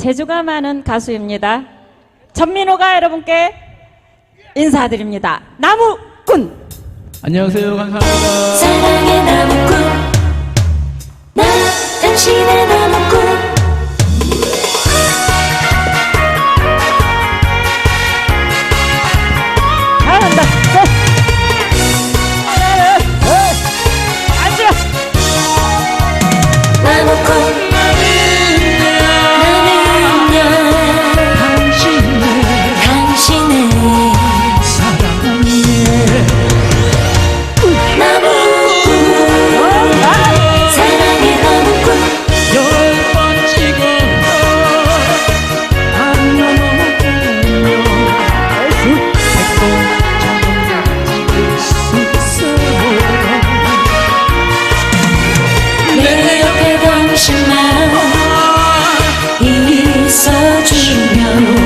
재주가 많은 가수입니다. 전민호가 여러분께 인사드립니다. 나무꾼! 안녕하세요. 감사합니다. 사랑의 나무꾼. 나 당신의 나무꾼. 조금씩만 있어주면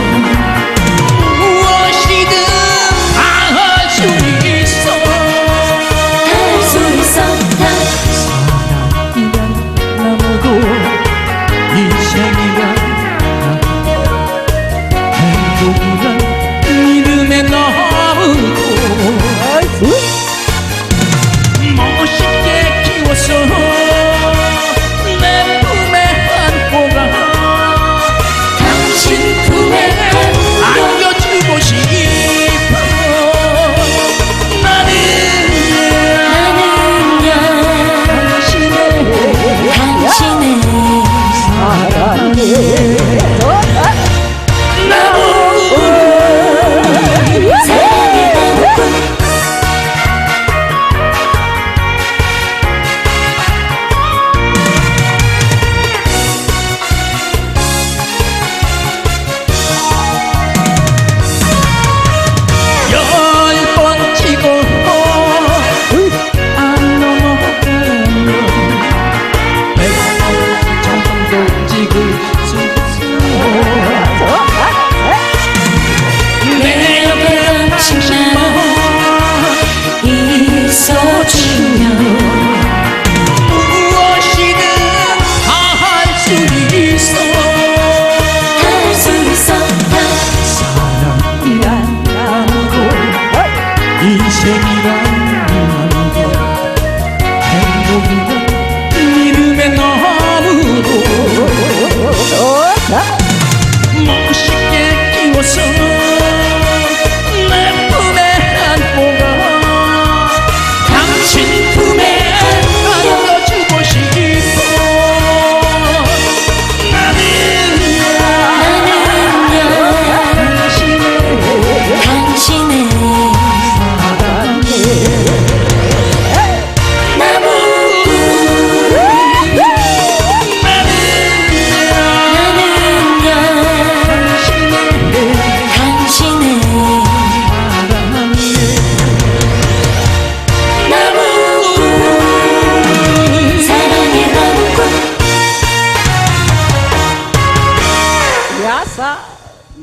so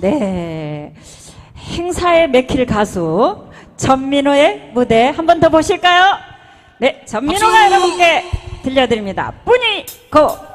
네. 행사에 맥힐 가수 전민호의 무대 한 번 더 보실까요? 네, 전민호가 여러분께 들려드립니다. 뿌니 고!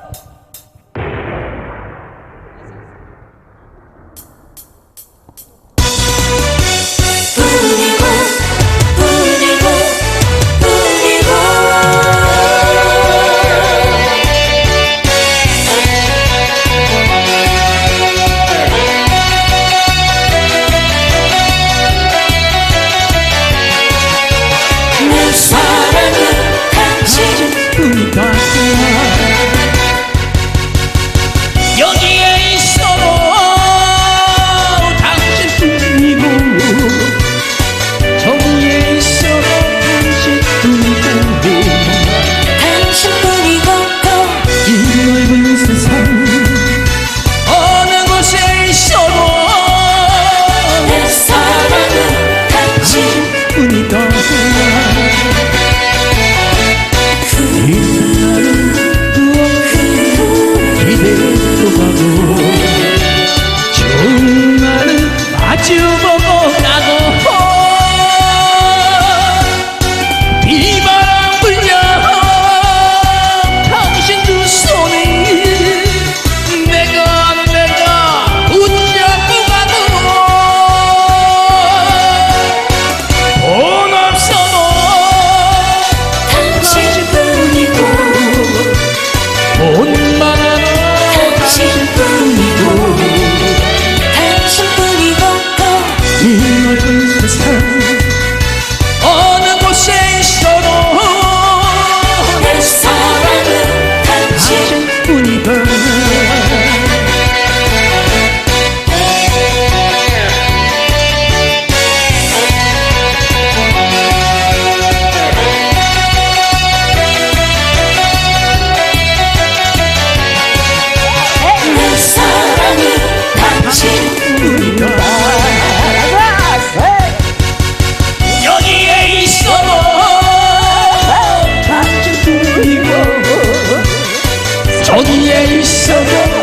一生。